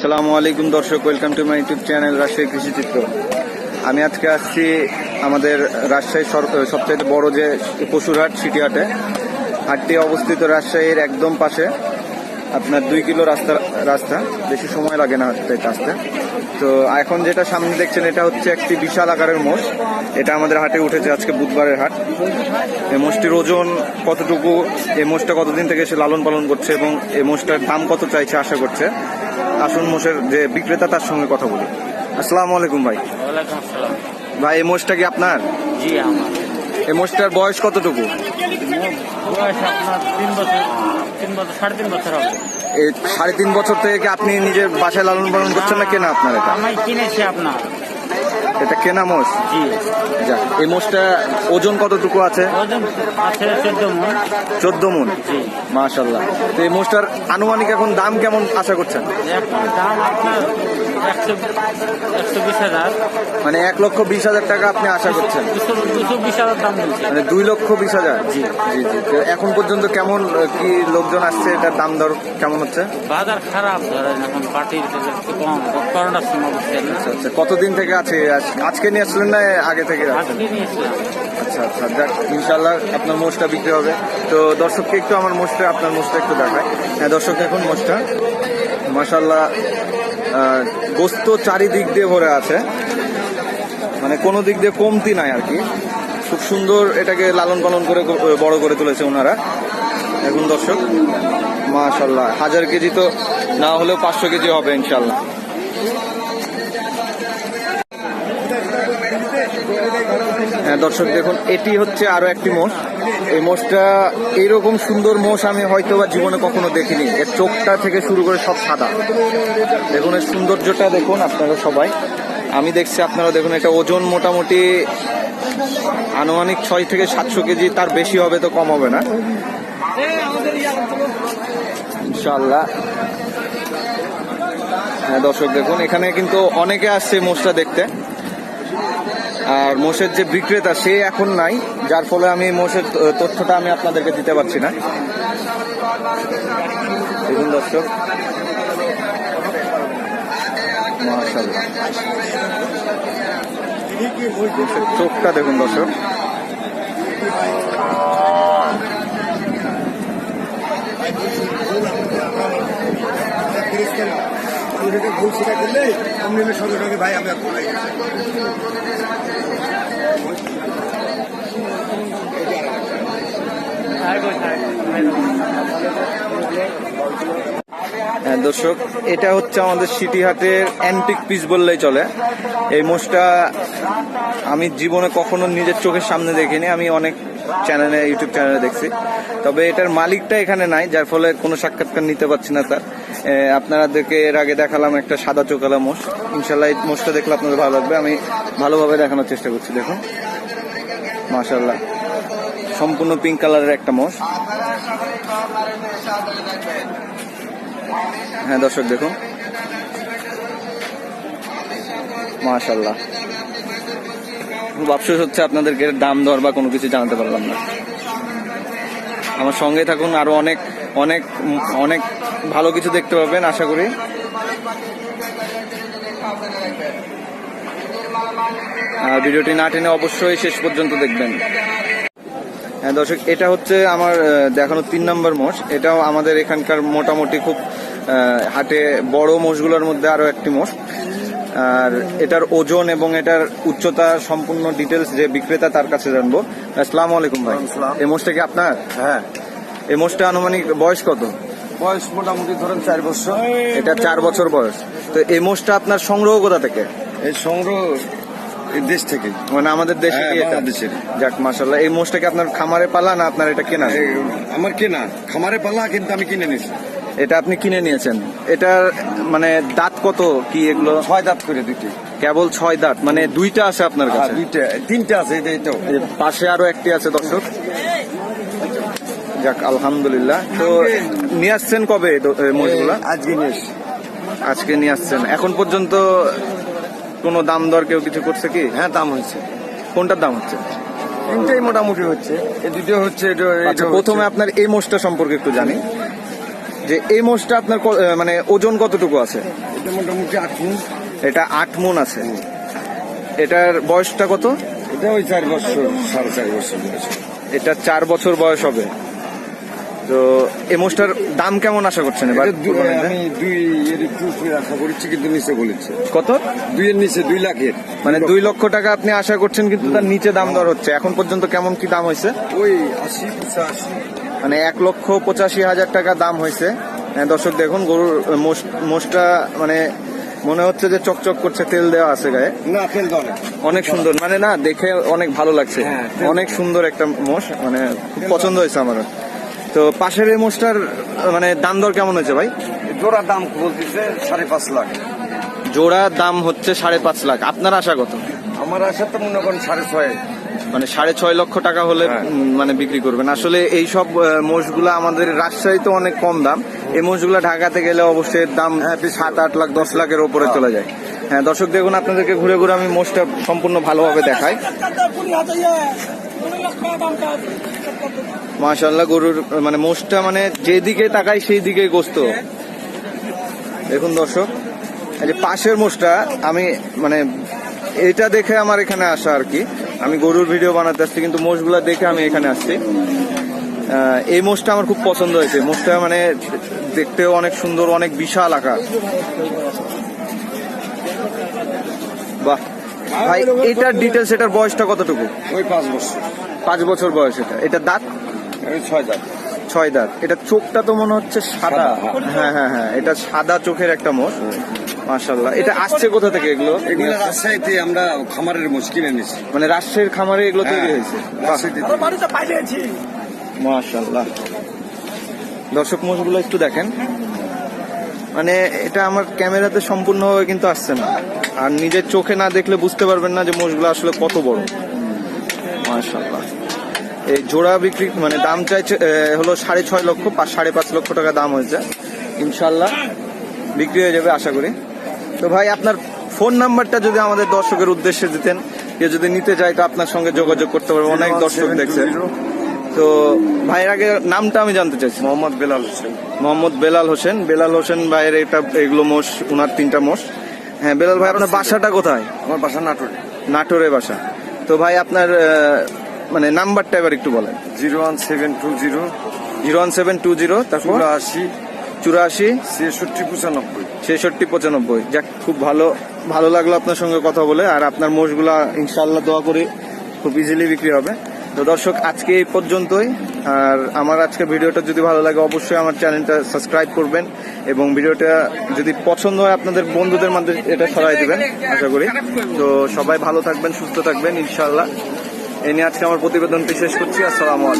আসসালামু আলাইকুম দর্শক welcome to my YouTube channel Rajshahi কৃষি চিত্র। আমি আজকে আসছি আমাদের রাজশাহী সবচাইতে বড় যে পশুর হাট সিটি হাটে হাটটি অবস্থিত রাজশাহীর একদম পাশে। আপনার দুই কিলো রাস্তা রাস্তা। বেশি সময় লাগে না হাঁটতে আসতে তো এখন যেটা সামনে দেখছেন, এটা হচ্ছে একটি বিশাল আকারের মোষ। এটা আমাদের হাটে উঠেছে আজকে বুধবারের হাট। এই মোষটির ওজন কতটুকু, এই মোষটা কতদিন থেকে সে লালন পালন করছে এবং এই মোষটার দাম কত চাইছে আশা করছে। আসুন মোষের যে বিক্রেতা তার সঙ্গে কথা বলি। আসসালামু আলাইকুম ভাই। ভাই এই মোষটা কি আপনার? জি আমার। এই মোষটার বয়স কতটুকু? বয়স আপনার তিন বছর তিন বছর সাড়ে তিন বছর হবে। এই সাড়ে তিন বছর থেকে কি আপনি নিজের বাসায় লালন পালন করছেন না কেনা আপনার এটা? আমি কিনেছি আপনার। এটা কেনা মোষ? জি। যাক এই মোষটা ওজন কতটুকু আছে? ওজন আছে চোদ্দ মন। চোদ্দ মন। জি। মাশাল্লাহ তো এই মোষটার আনুমানিক এখন দাম কেমন আশা করছেন? মানে এক লক্ষ বিশ হাজার টাকা আপনি আশা করছেন? মানে দুই লক্ষ বিশ হাজার? জি। জি জি। এখন পর্যন্ত কেমন কি লোকজন আসছে? এটার দাম দর কেমন হচ্ছে? বাজার খারাপ ধরেন এখন পার্টির কম করোনার সময় বুঝছেন আচ্ছা কতদিন থেকে আছে? আজকে নিয়ে আসলেন না আগে থেকে? আচ্ছা আচ্ছা। যাক ইনশাল্লাহ আপনার মোষটা বিক্রি হবে। তো দর্শককে একটু আমার মোষটা আপনার মোষটা একটু দেখায় হ্যাঁ দর্শক এখন মোষটা মাসাল্লাহ গোস্ত চারিদিক দিয়ে ভরে আছে। মানে কোনো দিক দিয়ে কমতি নাই আর কি। খুব সুন্দর এটাকে লালন পালন করে বড় করে তুলেছে ওনারা। এখন দর্শক মাশাল্লাহ হাজার কেজি তো না হলেও পাঁচশো কেজি হবে ইনশাল্লাহ হ্যাঁ দর্শক, দেখুন, এটি হচ্ছে আরও একটি মোষ। এই মোষটা এইরকম সুন্দর মোষ আমি হয়তো বা জীবনে কখনো দেখিনি। এর চোখটা থেকে শুরু করে সব সাদা। দেখুন, এর সৌন্দর্যটা দেখুন আপনারা সবাই। আমি দেখছি আপনারা দেখুন, এটা ওজন মোটামুটি আনুমানিক ছয় থেকে সাতশো কেজি, তার বেশি হবে তো কম হবে না। ইনশাল্লাহ হ্যাঁ দর্শক দেখুন, এখানে কিন্তু অনেকে আসছে মোষটা দেখতে। আর মোষের যে বিক্রেতা, সে এখন নাই। যার ফলে আমি মোষের তথ্যটা আমি আপনাদেরকে দিতে পারছি না। দেখুন দর্শক। চোখটা দেখুন দর্শক। ভুল সেটা করলে আমি সঙ্গে সঙ্গে ভাই আমি হ্যাঁ দর্শক, এটা হচ্ছে আমাদের সিটি হাটের অ্যান্টিক পিস বললেই চলে। এই মোষটা আমি জীবনে কখনো নিজের চোখের সামনে দেখিনি, আমি অনেক চ্যানেলে ইউটিউব চ্যানেলে দেখছি। তবে এটার মালিকটা এখানে নাই, যার ফলে কোনো সাক্ষাৎকার নিতে পারছি না তার। আপনাদেরকে এর আগে দেখালাম একটা সাদা চোখালা মোষ। ইনশাল্লাহ এই মোষটা দেখলে আপনাদের ভালো লাগবে। আমি ভালোভাবে দেখানোর চেষ্টা করছি, দেখুন। মাশাল্লাহ সম্পূর্ণ পিঙ্ক কালারের একটা মোষ। হ্যাঁ দর্শক, দেখুন। মাশাল্লাহ খুব আফসোস হচ্ছে আপনাদেরকে দাম দর বা কোনো কিছু জানাতে পারলাম না। আমার সঙ্গে থাকুন, আরও অনেক অনেক অনেক ভালো কিছু দেখতে পাবেন, আশা করি। আর ভিডিওটি না টেনে অবশ্যই শেষ পর্যন্ত দেখবেন। হ্যাঁ দর্শক এটা হচ্ছে আমার দেখানো তিন নম্বর মোষ। এটাও আমাদের এখানকার মোটামুটি খুব হাটে বড় মোষগুলোর মধ্যে আরও একটি মোষ। আর এটার ওজন এবং এটার উচ্চতা সম্পূর্ণ ডিটেলস যে বিক্রেতা তার কাছে জানব। আসসালামু আলাইকুম ভাই। এই মোষটা কি আপনার? হ্যাঁ। এই মোষটা আনুমানিক বয়স কত? বয়স মোটামুটি ধরেন চার বছর। এটা চার বছর বয়স। তো এই মোষটা আপনার সংগ্রহ কোথা থেকে? এই সংগ্রহ দেশ থেকে। মানে আমাদের দেশে হ্যাঁ, বাংলাদেশের। যাক মাসাল্লাহ এই মোষটা কি আপনার খামারে পালা না আপনার এটা কেনা? আমার কেনা। খামারে পালা কিন্তু আমি কিনে নিয়েছি। এটা আপনি কিনে নিয়েছেন। এটার মানে দাঁত কত কি এগুলো? ছয় দাঁত করে দুটি কেবল ছয় দাঁত মানে দুইটা আছে আপনার আর কাছে? দুইটা। তিনটা আছে এটা এটাও পাশে আরও একটি আছে দর্শক। যাক আলহামদুলিল্লাহ। তো নিয়ে আসছেন কবে মহিষগুলা আজকে নিয়ে। আজকে নিয়ে আসছেন। এখন পর্যন্ত কোনো দাম দর কেউ কিছু করছে কি? হ্যাঁ দাম হয়েছে কোনটার দাম হচ্ছে? তিনটাই মোটামুটি হচ্ছে। এই দুটো হচ্ছে এটা আচ্ছা প্রথমে আপনার এই মোষটা সম্পর্কে একটু জানি। যে এই মোষটা আপনার মানে ওজন কতটুকু আছে? এটা মোটামুটি আট ফুট এটা আট মন আছে। এটার বয়সটা কত? এটা ওই চার বছর সাড়ে চার বছর বয়স। এটা চার বছর বয়স হবে। তো এই মোষটার দাম কেমন আশা করছেন এবার? আমি দুই এর একটু আশা করছি কিন্তু নিচে বলেছে। কত? দুইয়ের নিচে দুই লাখের। মানে দুই লক্ষ। টাকা আপনি আশা করছেন কিন্তু তার নিচে দাম দর হচ্ছে। এখন পর্যন্ত কেমন কি দাম হয়েছে? ওই আশি পঁচাশি। মানে এক লক্ষ পঁচাশি হাজার টাকা দাম হয়েছে। হ্যাঁ, দর্শক দেখুন গরুর মোষ- মোষটা মানে মনে হচ্ছে যে চকচক করছে তেল দেওয়া আছে গায়ে। না তেল অনেক সুন্দর। মানে না দেখে অনেক ভালো লাগছে। হ্যাঁ, অনেক সুন্দর একটা মোষ। মানে খুব পছন্দ হয়েছে আমার তো পাশের এই মোষটার মানে দাম দর কেমন হয়েছে ভাই? জোড়া দাম বলতেছে সাড়ে পাঁচ লাখ। জোড়া দাম হচ্ছে সাড়ে পাঁচ লাখ। আপনার আশা কত? আমার আশা তো মনে করেন সাড়ে ছয়। মানে সাড়ে ছয় লক্ষ টাকা হলে হ্যাঁ। মানে বিক্রি করবেন। আসলে এই সব মোষগুলা আমাদের রাজশাহীতে অনেক কম দাম। এই মোষগুলা ঢাকাতে গেলে অবশ্যই এর দাম সাত আট লাখ দশ লাখের ওপরে চলে যায়। হ্যাঁ দর্শক দেখুন আপনাদেরকে ঘুরে ঘুরে আমি মোষটা সম্পূর্ণ ভালোভাবে দেখাই। মাশাল্লাহ গরুর মানে মোষটা মানে যেদিকে তাকাই সেই দিকে গোস্ত। দেখুন দর্শক এই যে পাশের মোষটা আমি মানে এটা দেখে আমার এখানে আসা আর কি। আমি গরুর ভিডিও বানাতে আসছি কিন্তু মোষগুলা দেখে আমি এখানে আসছি। এই মোষটা আমার খুব পছন্দ হয়েছে। মোষটা মানে দেখতেও অনেক সুন্দর অনেক বিশাল আকার। বাহ। ভাই এটার ডিটেলস এটার বয়সটা কতটুকু? ওই পাঁচ বছর। পাঁচ বছর বয়স এটা। এটা দাঁত? ছয় দাম ছয় দাঁত। এটা চোখটা তো মনে হচ্ছে সাদা। সাদা, হ্যাঁ। হ্যাঁ হ্যাঁ হ্যাঁ। এটা সাদা চোখের একটা মোষ। মাশাল্লাহ এটা আসছে কোথা থেকে এগুলো? এগুলো রাজশাহীতে আমরা খামারের মোষ কিনে নিছি মানে রাজশাহীর খামারে এগুলো তৈরি হ্যাঁ, হয়েছে? মাশাল্লাহ দর্শক মোষগুলো একটু দেখেন। মানে এটা আমার ক্যামেরাতে সম্পূর্ণভাবে কিন্তু আসছে না। আর নিজের চোখে না দেখলে বুঝতে পারবেন না যে মোষগুলো আসলে কত বড়। মাশাল্লাহ এই জোড়া বিক্রি মানে দাম চাইছে হলো সাড়ে ছয় লক্ষ সাড়ে পাঁচ লক্ষ টাকা দাম হয়েছে। ইনশাল্লাহ বিক্রি হয়ে যাবে আশা করি। তো ভাই আপনার ফোন নাম্বারটা যদি আমাদের দর্শকের উদ্দেশ্যে দিতেন কেউ যদি নিতে চায় তো আপনার সঙ্গে যোগাযোগ করতে পারবে। অনেক দর্শক দেখছে। তো ভাইয়ের আগে নামটা আমি জানতে চাইছি। মোহাম্মদ বেলাল হোসেন। মোহাম্মদ বেলাল হোসেন। বেলাল হোসেন ভাইয়ের এটা এগুলো মোষ উনার তিনটা মোষ। হ্যাঁ বেলাল ভাই আপনার বাসাটা কোথায়? আমার বাসা নাটোরে। নাটোরে বাসা। তো ভাই আপনার মানে নাম্বারটা এবার একটু বলেন। Zero one seven two zero. Zero one seven two zero তারপর? চুরাশি। চুরাশি। ছেষট্টি পঁচানব্বই। ছেষট্টি পঁচানব্বই। যাক খুব ভালো ভালো লাগল আপনার সঙ্গে কথা বলে আর আপনার মোষগুলা ইনশাল্লাহ দোয়া করি খুব ইজিলি বিক্রি হবে। তো দর্শক আজকে এই পর্যন্তই। আর আমার আজকে ভিডিওটা যদি ভালো লাগে অবশ্যই আমার চ্যানেলটা সাবস্ক্রাইব করবেন এবং ভিডিওটা যদি পছন্দ হয় আপনাদের বন্ধুদের মধ্যে এটা ছড়াই দেবেন আশা করি। তো সবাই ভালো থাকবেন সুস্থ থাকবেন ইনশাল্লাহ এই নিয়ে আজকে আমার প্রতিবেদনটি শেষ করছি। আসসালামু আলাইকুম।